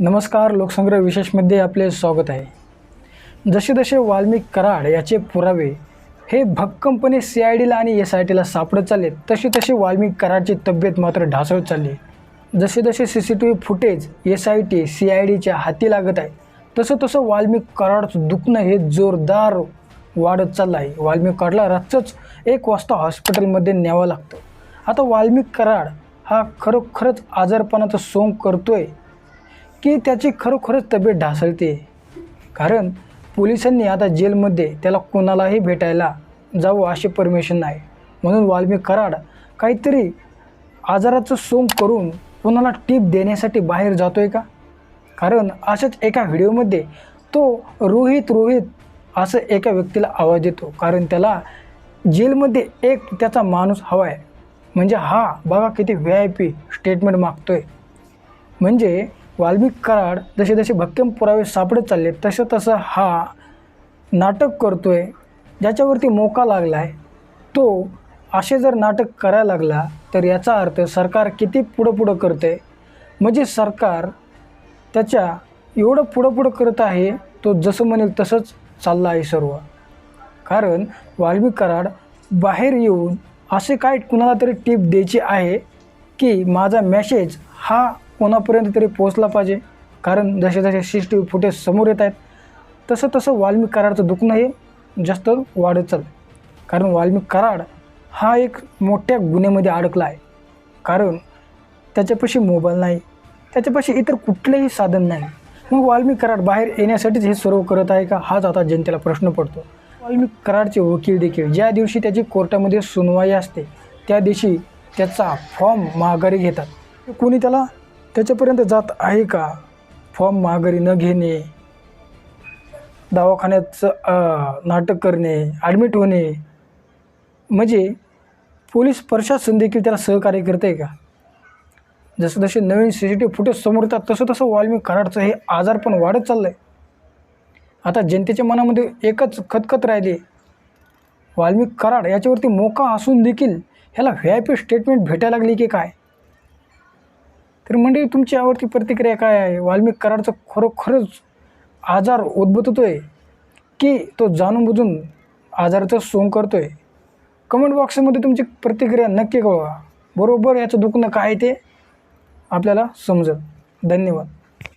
नमस्कार लोकसंग्रह विशेषमध्ये आपले स्वागत आहे. जसे जसे वाल्मिक कराड याचे पुरावे हे भक्कमपणे सी आय डीला आणि एस आय टीला सापडत चालले तसे तसे वाल्मिक कराडची तब्येत मात्र ढासळत चालली. जसे जसे C C T V footage S I T C I डीच्या हाती लागत आहे तसं तसं वाल्मिक कराडचं दुखणं हे जोरदार वाढत चाललं आहे. वाल्मिक कराडला रातच एक वाजता हॉस्पिटलमध्ये न्यावं लागतं. आता वाल्मिक कराड हा खरोखरच आजारपणाचं सोंग करतोय की त्याची खरोखरच तब्येत ढासळते. कारण पोलिसांनी आता जेलमध्ये त्याला कोणालाही भेटायला जावं अशी परमिशन नाही. म्हणून वाल्मिक कराड काहीतरी आजाराचं सोंग करून कोणाला टीप देण्यासाठी बाहेर जातो आहे का? कारण अशाच एका व्हिडिओमध्ये तो रोहित रोहित असं एका व्यक्तीला आवाज देतो. कारण त्याला जेलमध्ये एक त्याचा माणूस हवा आहे म्हणजे हा बघा किती व्ही आय पी स्टेटमेंट मागतो आहे म्हणजे वाल्मिक कराड जसे जसे भक्कम पुरावे सापडत चालले तसं तसं हा नाटक करतो आहे ज्याच्यावरती मोका लागला आहे. तो असे जर नाटक करायला लागला तर याचा अर्थ सरकार किती पुढं पुढं करते आहे म्हणजे सरकार त्याच्या एवढं पुढं पुढं करत आहे तो जसं म्हणेल तसंच चाललं आहे सर्व. कारण वाल्मिक कराड बाहेर येऊन असे काय कुणाला तरी टीप द्यायची आहे की माझा मेसेज हा कोणापर्यंत तरी पोचला पाहिजे. कारण जसे जसे C C T V footage समोर येत आहेत तसं तसं वाल्मिक कराडचं दुखणं हे जास्त वाढत चाललं कारण वाल्मिक कराड हा एक मोठ्या गुन्ह्यामध्ये अडकला आहे. कारण त्याच्यापाशी मोबाईल नाही त्याच्यापाशी इतर कुठलंही साधन नाही. मग वाल्मिक कराड बाहेर येण्यासाठीच हे सर्व करत आहे का? हाच आता जनतेला प्रश्न पडतो. वाल्मिक कराडचे वकील देखील ज्या दिवशी त्याची कोर्टामध्ये सुनवाई असते त्या दिवशी त्याचा फॉर्म माघारी घेतात. कोणी त्याला त्याच्यापर्यंत जात आहे का? फॉर्म माघारी न घेणे दवाखान्याचं नाटक करणे ॲडमिट होणे म्हणजे पोलीस प्रशासन देखील त्याला सहकार्य करते का? जसं जसे नवीन C C T V footage समोर येतात तसं तसं वाल्मिक कराडचं हे आजार पण वाढत चाललं आहे आता जनतेच्या मनामध्ये एकच खतखत राहिली. वाल्मिक कराड याच्यावरती मोका असून देखील ह्याला व्ही आय पी स्टेटमेंट भेटायला लागली की काय? तर म्हणजे तुमची आवडती प्रतिक्रिया काय आहे? वाल्मिक कराडचा खरोखरच आजार उद्भवतोय की तो जाणून बुजून आजाराचं सोंग करतो आहे कमेंट बॉक्समध्ये तुमची प्रतिक्रिया नक्की कळवा. बरोबर याचं दुखणं काय ते आपल्याला समजत धन्यवाद.